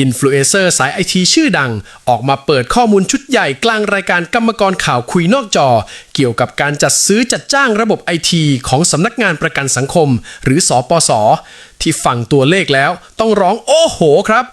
อินฟลูเอนเซอร์สายไอทีชื่อดัง ออกมาเปิดข้อมูลชุดใหญ่กลางรายการกรรมกรข่าวคุยนอกจอ เกี่ยวกับการจัดซื้อจัดจ้างระบบไอทีของสำนักงานประกันสังคม หรือสอปสที่ฟังตัวเลขแล้วต้องร้องโอ้โหครับ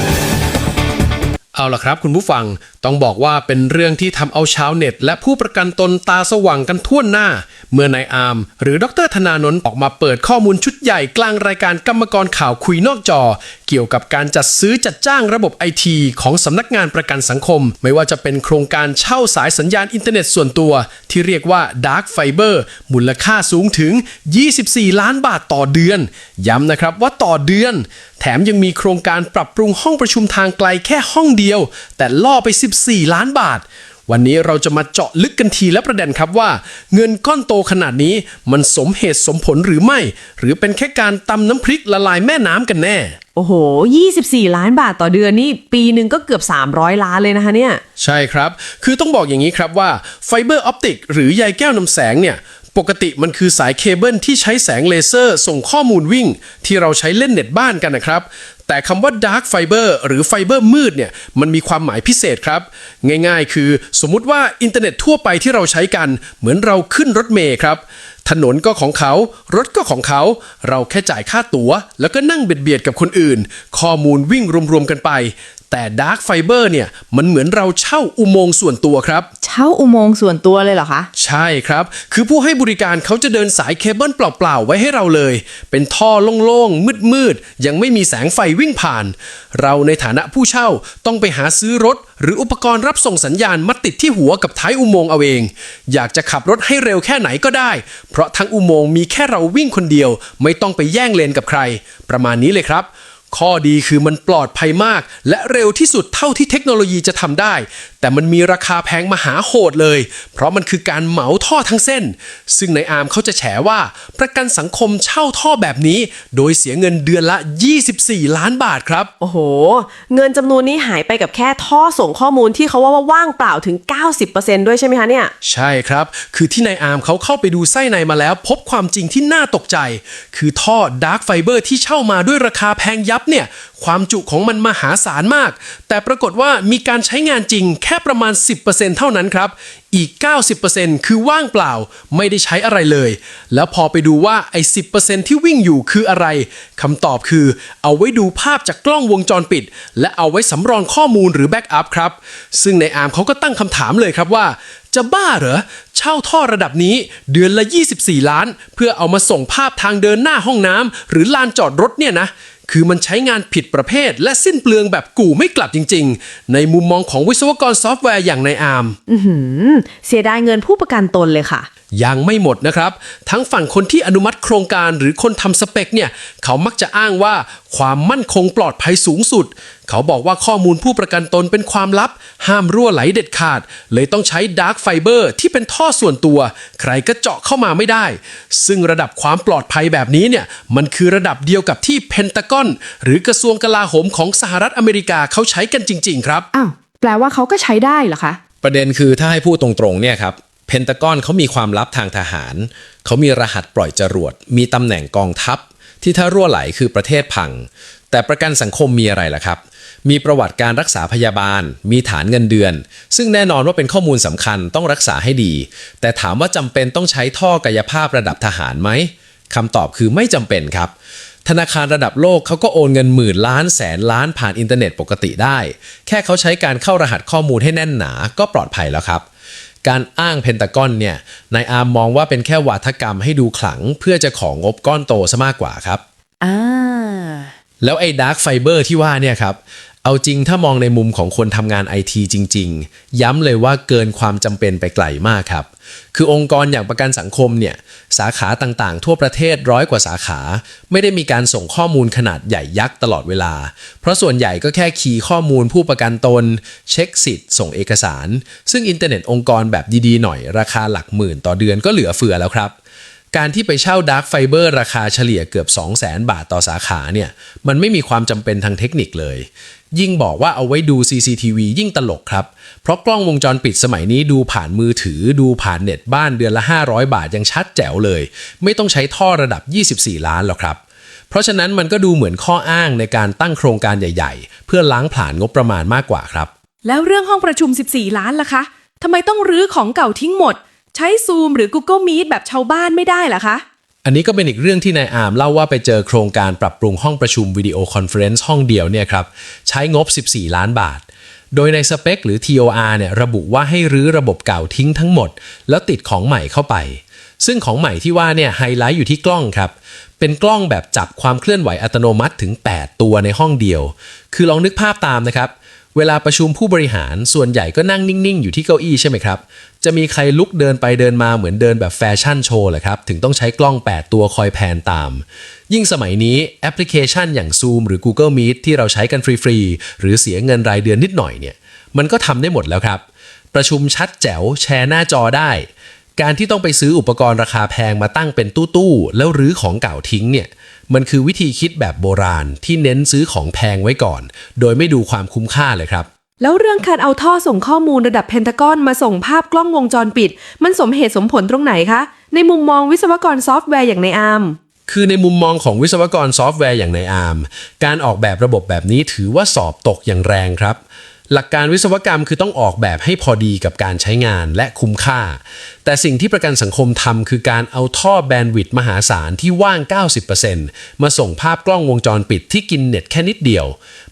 เอาล่ะครับคุณผู้ฟังต้องบอกว่าเป็นเรื่องที่ทำเอาชาวเน็ต และผู้ประกันตนตาสว่างกันทั่วหน้า เมื่อนายอาร์มหรือดรธนานนท์ออกมาเปิดข้อมูลชุดใหญ่กลางรายการกรรมกรข่าวคุยนอกจอ เกี่ยวกับการจัดซื้อจัดจ้างระบบไอทีของสำนักงานประกันสังคม ไม่ว่าจะเป็นโครงการเช่าสายสัญญาณอินเทอร์เน็ตส่วนตัว ที่เรียกว่า Dark Fiber มูลค่าสูงถึง 24 ล้านบาทต่อเดือน ย้ำนะครับว่าต่อเดือน แถมยังมีโครงการปรับปรุงห้องประชุมทางไกลแค่ห้องเดียว แต่ล่อไป 14 ล้านบาท วันนี้เราจะมาเจาะลึกกันทีและประเด็นครับว่า เงินก้อนโตขนาดนี้มันสมเหตุสมผลหรือไม่ หรือเป็นแค่การตำน้ำพริกละลายแม่น้ำกันแน่ โอ้โห 24 ล้านบาทต่อเดือนนี่ปีหนึ่งก็เกือบ 300 ล้านเลยนะคะเนี่ย ใช่ครับ คือต้องบอกอย่างนี้ครับว่าไฟเบอร์ออปติกหรือใยแก้วนำแสงเนี่ย ปกติมันคือสายเคเบิลที่ใช้แสงเลเซอร์ส่งข้อมูลวิ่ง ที่เราใช้เล่นเน็ตบ้านกันนะครับ แต่คำว่า Dark Fiber หรือไฟเบอร์มืดเนี่ยมันมีความหมายพิเศษครับ ง่ายๆ คือสมมุติว่าอินเทอร์เน็ตทั่วไปที่เราใช้กัน เหมือนเราขึ้นรถเมล์ครับ ถนนก็ของเขา รถก็ของเขา เราแค่จ่ายค่าตั๋ว แล้วก็นั่งเบียดๆกับคนอื่น ข้อมูลวิ่งรวมๆกันไป แต่ Dark Fiber เนี่ยมันเหมือนเราเช่าอุโมงค์ส่วนตัวครับ เช่าอุโมงค์ส่วนตัวเลยเหรอคะ ใช่ครับ คือผู้ให้บริการเขาจะเดินสายเคเบิลเปล่าๆ ไว้ให้เราเลย เป็นท่อโล่งๆ มืดๆ ยังไม่มีแสงไฟวิ่งผ่าน เราในฐานะผู้เช่าต้องไปหาซื้อรถ หรืออุปกรณ์รับส่งสัญญาณมาติดที่หัวกับท้ายอุโมงค์เอาเอง อยากจะขับรถให้เร็วแค่ไหนก็ได้ เพราะทั้งอุโมงค์มีแค่เราวิ่งคนเดียว ไม่ต้องไปแย่งเลนกับใคร ประมาณนี้เลยครับ ข้อดีคือมันปลอดภัยมาก และเร็วที่สุดเท่าที่เทคโนโลยีจะทำได้ แต่มันมีราคาแพงมหาโหดเลย เพราะมันคือการเหมาท่อทั้งเส้น ซึ่งในอาร์มเขาจะแฉว่า ประกันสังคมเช่าท่อแบบนี้ โดยเสียเงินเดือนละ 24 ล้านบาทครับ โอ้โห เงินจำนวนนี้หายไปกับแค่ท่อส่งข้อมูลที่เขาว่าว่าว่างเปล่าถึง 90%ด้วยใช่ไหมคะเนี่ย ใช่ครับ คือที่นายอาร์มเขาเข้าไปดูไส้ในมาแล้ว พบความจริงที่น่าตกใจ คือท่อดาร์กไฟเบอร์ที่เช่ามาด้วยราคาแพงยับเนี่ยความจุของมันมหาศาลมาก แต่ปรากฏว่ามีการใช้งานจริงแค่ประมาณ 10%เท่านั้นครับ อีก 90%คือว่างเปล่า ไม่ได้ใช้อะไรเลย แล้วพอไปดูว่าไอ้ 10%ที่วิ่งอยู่คืออะไรคำตอบคือ เอาไว้ดูภาพจากกล้องวงจรปิด และเอาไว้สำรองข้อมูลหรือแบ็กอัพครับ ซึ่งในอาร์มเขาก็ตั้งคำถามเลยครับว่า จะบ้าเหรอเช่าท่อระดับนี้เดือนละ 24 ล้าน เพื่อเอามาส่งภาพทางเดินหน้าห้องน้ำหรือลานจอดรถเนี่ยนะ คือมันใช้งานผิดประเภท และสิ้นเปลืองแบบกู่ไม่กลับจริง ๆ ในมุมมองของวิศวกรซอฟต์แวร์อย่างในอาร์มเสียดายเงินผู้ประกันตนเลยค่ะ ยังไม่หมดนะครับ ทั้งฝั่งคนที่อนุมัติโครงการหรือคนทำสเปคเนี่ย เขามักจะอ้างว่าความมั่นคงปลอดภัยสูงสุด เขาบอกว่าข้อมูลผู้ประกันตนเป็นความลับ ห้ามรั่วไหลเด็ดขาด เลยต้องใช้ดาร์กไฟเบอร์ที่เป็นท่อส่วนตัว ใครก็เจาะเข้ามาไม่ได้ ซึ่งระดับความปลอดภัยแบบนี้เนี่ย มันคือระดับเดียวกับที่เพนตากอน หรือกระทรวงกลาโหมของสหรัฐอเมริกาเขาใช้กันจริง ๆ ครับ อ้าว แปลว่าเขาก็ใช้ได้เหรอคะ ประเด็นคือถ้าให้พูดตรงๆเนี่ยครับ เพนตากอนเขามีความลับทางทหาร เขามีรหัสปล่อยจรวด มีตำแหน่งกองทัพ ที่ถ้ารั่วไหลคือประเทศพัง แต่ประกันสังคมมีอะไรล่ะครับ มีประวัติการรักษาพยาบาล มีฐานเงินเดือน ซึ่งแน่นอนว่าเป็นข้อมูลสำคัญต้องรักษาให้ดี แต่ถามว่าจำเป็นต้องใช้ท่อกายภาพระดับทหารไหมคำตอบคือไม่จำเป็นครับธนาคารระดับโลกเขาก็โอนเงินหมื่นล้านแสนล้านผ่านอินเทอร์เน็ตปกติได้ แค่เขาใช้การเข้ารหัสข้อมูลให้แน่นหนา ก็ปลอดภัยแล้วครับ การอ้างเพนตากอนเนี่ยนายอาร์มมองว่าเป็นแค่วาทกรรมให้ดูขลัง เพื่อจะของงบก้อนโตซะมากกว่าครับ อ่า แล้วไอ้ดาร์กไฟเบอร์ที่ว่าเนี่ยครับ เอาจริงถ้ามองในมุมของคนทำงานไอทีจริง ๆ ย้ำเลยว่าเกินความจำเป็นไปไกลมากครับ คือองค์กรอย่างประกันสังคมเนี่ย สาขาต่างๆ ทั่วประเทศร้อยกว่าสาขา ไม่ได้มีการส่งข้อมูลขนาดใหญ่ยักษ์ตลอดเวลา เพราะส่วนใหญ่ก็แค่คีย์ข้อมูลผู้ประกันตน เช็คสิทธิ์ ส่งเอกสาร ซึ่งอินเทอร์เน็ตองค์กรแบบดีๆหน่อยราคาหลักหมื่นต่อเดือนก็เหลือเฟือแล้วครับ การที่ไปเช่าดาร์กไฟเบอร์ราคาเฉลี่ยเกือบ 2 0 0 0 0 0 บาทต่อสาขาเนี่ย มันไม่มีความจำเป็นทางเทคนิคเลย ยิ่งบอกว่าเอาไว้ดู CCTV ยิ่งตลกครับ เพราะกล้องวงจรปิดสมัยนี้ดูผ่านมือถือ ดูผ่านเน็ตบ้านเดือนละ 500 บาทยังชัดแจ๋วเลย ไม่ต้องใช้ท่อระดับ 24 ล้านหรอกครับ เพราะฉะนั้นมันก็ดูเหมือนข้ออ้างในการตั้งโครงการใหญ่ ๆ เพื่อล้างผลาญงบประมาณมากกว่าครับ แล้วเรื่องห้องประชุม 14 ล้านล่ะคะทำไมต้องรื้อของเก่าทิ้งหมด ใช้ซูมหรือ Google Meet แบบชาวบ้านไม่ได้ล่ะคะ อันนี้ก็เป็นอีกเรื่องที่นายอาร์มเล่าว่าไปเจอโครงการปรับปรุงห้องประชุมวิดีโอคอนเฟอเรนซ์ห้องเดียวเนี่ยครับใช้งบ 14 ล้านบาท โดยในสเปคหรือ TOR เนี่ยระบุว่าให้รื้อระบบเก่าทิ้งทั้งหมด แล้วติดของใหม่เข้าไป ซึ่งของใหม่ที่ว่าเนี่ยไฮไลท์อยู่ที่กล้องครับเป็นกล้องแบบจับความเคลื่อนไหวอัตโนมัติถึง 8 ตัวในห้องเดียว คือลองนึกภาพตามนะครับ เวลาประชุมผู้บริหารส่วนใหญ่ก็นั่งนิ่งๆ อยู่ที่เก้าอี้ใช่ไหมครับ จะมีใครลุกเดินไปเดินมาเหมือนเดินแบบแฟชั่นโชว์เหรอครับ ถึงต้องใช้กล้อง 8 ตัวคอยแพนตาม ยิ่งสมัยนี้แอปพลิเคชันอย่าง Zoom หรือ Google Meet ที่เราใช้กันฟรีๆ หรือเสียเงินรายเดือนนิดหน่อยเนี่ย มันก็ทำได้หมดแล้วครับ ประชุมชัดแจ๋วแชร์หน้าจอได้ การที่ต้องไปซื้ออุปกรณ์ราคาแพงมาตั้งเป็นตู้ๆแล้วรื้อของเก่าทิ้งเนี่ย มันคือวิธีคิดแบบโบราณที่เน้นซื้อของแพงไว้ก่อน โดยไม่ดูความคุ้มค่าเลยครับ แล้วเรื่องการเอาท่อส่งข้อมูลระดับเพนทากอนมาส่งภาพกล้องวงจรปิด มันสมเหตุสมผลตรงไหนคะ ในมุมมองวิศวกรซอฟต์แวร์อย่างในอาร์มคือในมุมมองของวิศวกรซอฟต์แวร์อย่างในอาร์มการออกแบบระบบแบบนี้ถือว่าสอบตกอย่างแรงครับ หลักการวิศวกรรมคือต้องออกแบบให้พอดีกับการใช้งานและคุ้มค่า แต่สิ่งที่ประกันสังคมทำคือการเอาท่อแบนด์วิดต์มหาศาลที่ว่าง 90%มาส่งภาพกล้องวงจรปิดที่กินเน็ตแค่นิดเดียว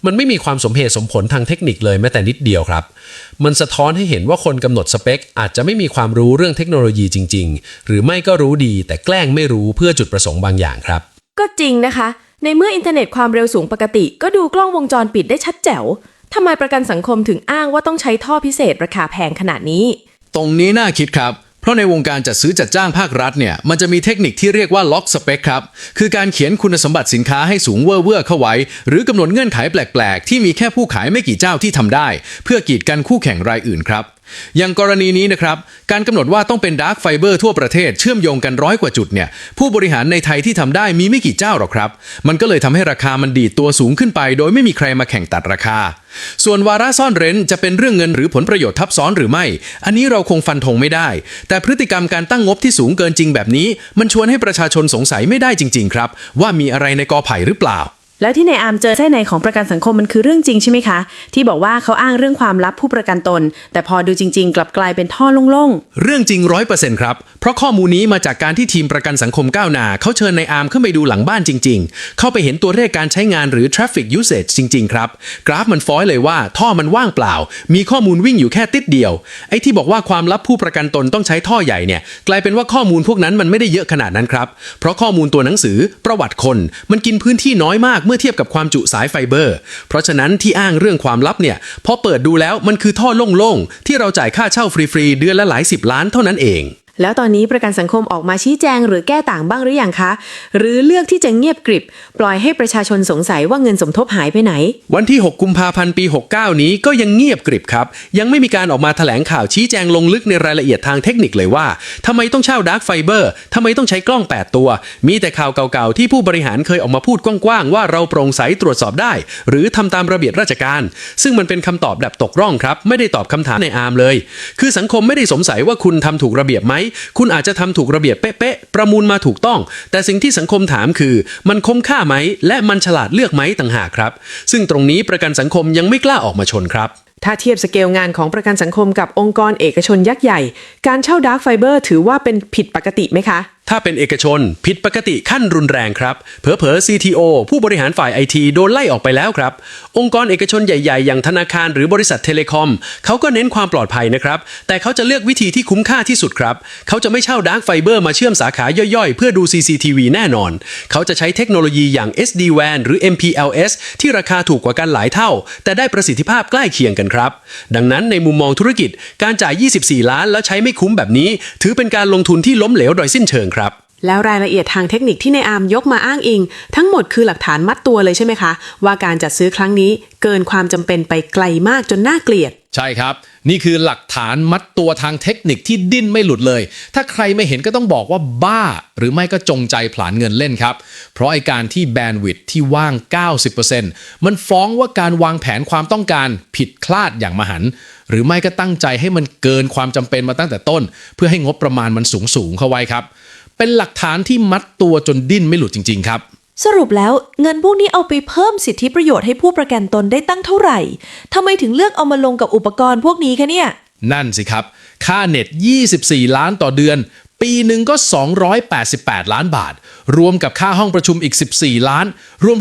มันไม่มีความสมเหตุสมผลทางเทคนิคเลยแม้แต่นิดเดียวครับ มันสะท้อนให้เห็นว่าคนกำหนดสเปค อาจจะไม่มีความรู้เรื่องเทคโนโลยีจริง ๆ หรือไม่ก็รู้ดีแต่แกล้งไม่รู้เพื่อจุดประสงค์บางอย่างครับ ก็จริงนะคะ ในเมื่ออินเทอร์เน็ตความเร็วสูงปกติ ก็ดูกล้องวงจรปิดได้ชัดแจ๋ว ทำไมประกันสังคมถึงอ้างว่าต้องใช้ท่อพิเศษราคาแพงขนาดนี้ ตรงนี้น่าคิดครับ เพราะในวงการจัดซื้อจัดจ้างภาครัฐเนี่ย มันจะมีเทคนิคที่เรียกว่าล็อกสเปคครับ คือการเขียนคุณสมบัติสินค้าให้สูงเว่อร์เข้าไว้ หรือกำหนดเงื่อนไขแปลก ๆ ที่มีแค่ผู้ขายไม่กี่เจ้าที่ทำได้ เพื่อกีดกันคู่แข่งรายอื่นครับ อย่างกรณีนี้นะครับ การกำหนดว่าต้องเป็นดาร์กไฟเบอร์ทั่วประเทศเชื่อมโยงกันร้อยกว่าจุดเนี่ยผู้บริหารในไทยที่ทำได้มีไม่กี่เจ้าหรอกครับ มันก็เลยทำให้ราคามันดีตัวสูงขึ้นไป โดยไม่มีใครมาแข่งตัดราคา ส่วนวาระซ่อนเร้นจะเป็นเรื่องเงินหรือผลประโยชน์ทับซ้อนหรือไม่ อันนี้เราคงฟันธงไม่ได้ แต่พฤติกรรมการตั้งงบที่สูงเกินจริงแบบนี้ มันชวนให้ประชาชนสงสัยไม่ได้จริง ๆ ครับ ว่ามีอะไรในกอไผ่หรือเปล่า แล้วที่ในอาร์มเจอแท้ในของประกันสังคมมันคือเรื่องจริงใช่ไหมคะ ที่บอกว่าเขาอ้างเรื่องความลับผู้ประกันตน แต่พอดูจริง ๆ กลับกลายเป็นท่อโล่งๆ เรื่องจริงร้อยเปอร์เซ็นต์ครับ เพราะข้อมูลนี้มาจากการที่ทีมประกันสังคมก้าวหน้าเขาเชิญในอาร์มเข้าไปดูหลังบ้านจริง ๆ เข้าไปเห็นตัวเลขการใช้งานหรือ traffic usage จริง ๆ ครับ กราฟมันฟ้อยเลยว่าท่อมันว่างเปล่า มีข้อมูลวิ่งอยู่แค่ติดเดียว ไอ้ที่บอกว่าความลับผู้ประกันตนต้องใช้ท่อใหญ่เนี่ยกลายเป็นว่าข้อมูลพวกนั้นมันไม่ได้เยอะขนาดนั้นครับเพราะข้อมูลตัวหนังสือประวัติคน มันกินพื้นที่น้อยมากมื่อเทียบกับความจุสายไฟเบอร์ เพราะฉะนั้นที่อ้างเรื่องความลับเนี่ยพอเปิดดูแล้วมันคือท่อโล่งๆที่เราจ่ายค่าเช่าฟรีๆเดือนละหลายสิบล้านเท่านั้นเอง แล้วตอนนี้ประกันสังคมออกมาชี้แจงหรือแก้ต่างบ้างหรือยังคะ หรือเลือกที่จะเงียบกริบ ปล่อยให้ประชาชนสงสัยว่าเงินสมทบหายไปไหน วันที่ 6 กุมภาพันธ์ปี 69 นี้ก็ยังเงียบกริบครับ ยังไม่มีการออกมาแถลงข่าวชี้แจงลงลึกในรายละเอียดทางเทคนิคเลยว่าทำไมต้องเช่าดาร์กไฟเบอร์ทำไมต้องใช้กล้อง 8 ตัว มีแต่ข่าวเก่าๆที่ผู้บริหารเคยออกมาพูดกว้างๆว่าเราโปร่งใสตรวจสอบได้ หรือทำตามระเบียบราชการ ซึ่งมันเป็นคำตอบแบบตกร่องครับไม่ได้ตอบคำถามในอาร์มเลย คือสังคมไม่ได้สงสัยว่าคุณทำถูกระเบียบไหมคุณอาจจะทำถูกระเบียบเป๊ะๆประมูลมาถูกต้อง แต่สิ่งที่สังคมถามคือ มันคุ้มค่าไหม และมันฉลาดเลือกไหมต่างหากครับ ซึ่งตรงนี้ประกันสังคมยังไม่กล้าออกมาชนครับถ้าเทียบสเกลงานของประกันสังคมกับองค์กรเอกชนยักษ์ใหญ่ การเช่าดาร์กไฟเบอร์ถือว่าเป็นผิดปกติไหมคะ ถ้าเป็นเอกชน ผิดปกติขั้นรุนแรงครับ เผลอๆ CTO ผู้บริหารฝ่ายไอทีโดนไล่ออกไปแล้วครับ องค์กรเอกชนใหญ่ๆ อย่างธนาคารหรือบริษัทเทเลคอมเขาก็เน้นความปลอดภัยนะครับ แต่เขาจะเลือกวิธีที่คุ้มค่าที่สุดครับ เขาจะไม่เช่าดาร์กไฟเบอร์มาเชื่อมสาขาย่อยๆ เพื่อดู CCTV แน่นอน เขาจะใช้เทคโนโลยีอย่าง SD-WAN หรือ MPLS ที่ราคาถูกกว่ากันหลายเท่า แต่ได้ประสิทธิภาพใกล้เคียงกันครับ ดังนั้นในมุมมองธุรกิจการจ่าย 24 ล้านแล้วใช้ไม่คุ้มแบบนี้ ถือเป็นการลงทุนที่ล้มเหลวโดยสิ้นเชิงครับแล้วรายละเอียดทางเทคนิคที่ในอาร์มยกมาอ้างอิง ทั้งหมดคือหลักฐานมัดตัวเลยใช่ไหมคะ ว่าการจัดซื้อครั้งนี้เกินความจำเป็นไปไกลมากจนน่าเกลียด ใช่ครับ นี่คือหลักฐานมัดตัวทางเทคนิคที่ดิ้นไม่หลุดเลย ถ้าใครไม่เห็นก็ต้องบอกว่าบ้า หรือไม่ก็จงใจผลาญเงินเล่นครับ เพราะไอการที่แบนด์วิดท์ที่ว่าง 90%มันฟ้องว่าการวางแผนความต้องการผิดคลาดอย่างมหันต์หรือไม่ก็ตั้งใจให้มันเกินความจำเป็นมาตั้งแต่ต้น เพื่อให้งบประมาณมันสูงสูงๆเข้าไว้ครับ เป็นหลักฐานที่มัดตัวจนดิ้นไม่หลุดจริง ๆ ครับ สรุปแล้วเงินพวกนี้เอาไปเพิ่มสิทธิประโยชน์ให้ผู้ประกันตนได้ตั้งเท่าไหร่ทำไมถึงเลือกเอามาลงกับอุปกรณ์พวกนี้คะเนี่ย นั่นสิครับ ค่าเน็ต 24 ล้านต่อเดือน ปีหนึ่งก็ 288 ล้านบาท รวมกับค่าห้องประชุมอีก 14 ล้าน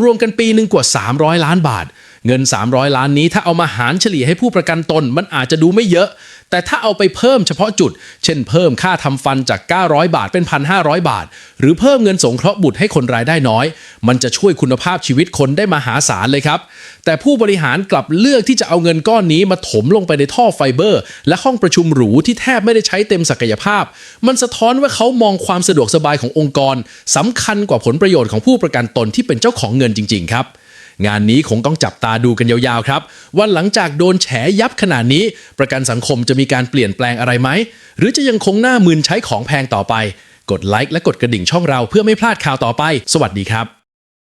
รวมๆกันปีหนึ่งกว่า 300 ล้านบาท เงิน 300 ล้านนี้ถ้าเอามาหารเฉลี่ยให้ผู้ประกันตนมันอาจจะดูไม่เยอะ แต่ถ้าเอาไปเพิ่มเฉพาะจุด เช่นเพิ่มค่าทำฟันจาก 900 บาทเป็น 1,500 บาท หรือเพิ่มเงินสงเคราะห์บุตรให้คนรายได้น้อย มันจะช่วยคุณภาพชีวิตคนได้มหาศาลเลยครับ แต่ผู้บริหารกลับเลือกที่จะเอาเงินก้อนนี้มาถมลงไปในท่อไฟเบอร์ และห้องประชุมหรูที่แทบไม่ได้ใช้เต็มศักยภาพ มันสะท้อนว่าเขามองความสะดวกสบายขององค์กรสำคัญกว่าผลประโยชน์ของผู้ประกันตนที่เป็นเจ้าของเงินจริง ๆ ครับ งานนี้คงต้องจับตาดูกันยาวๆครับ ว่าหลังจากโดนแฉยับขนาดนี้ ประกันสังคมจะมีการเปลี่ยนแปลงอะไรไหม หรือจะยังคงหน้ามืนใช้ของแพงต่อไป กดไลค์และกดกระดิ่งช่องเราเพื่อไม่พลาดข่าวต่อไป สวัสดีครับ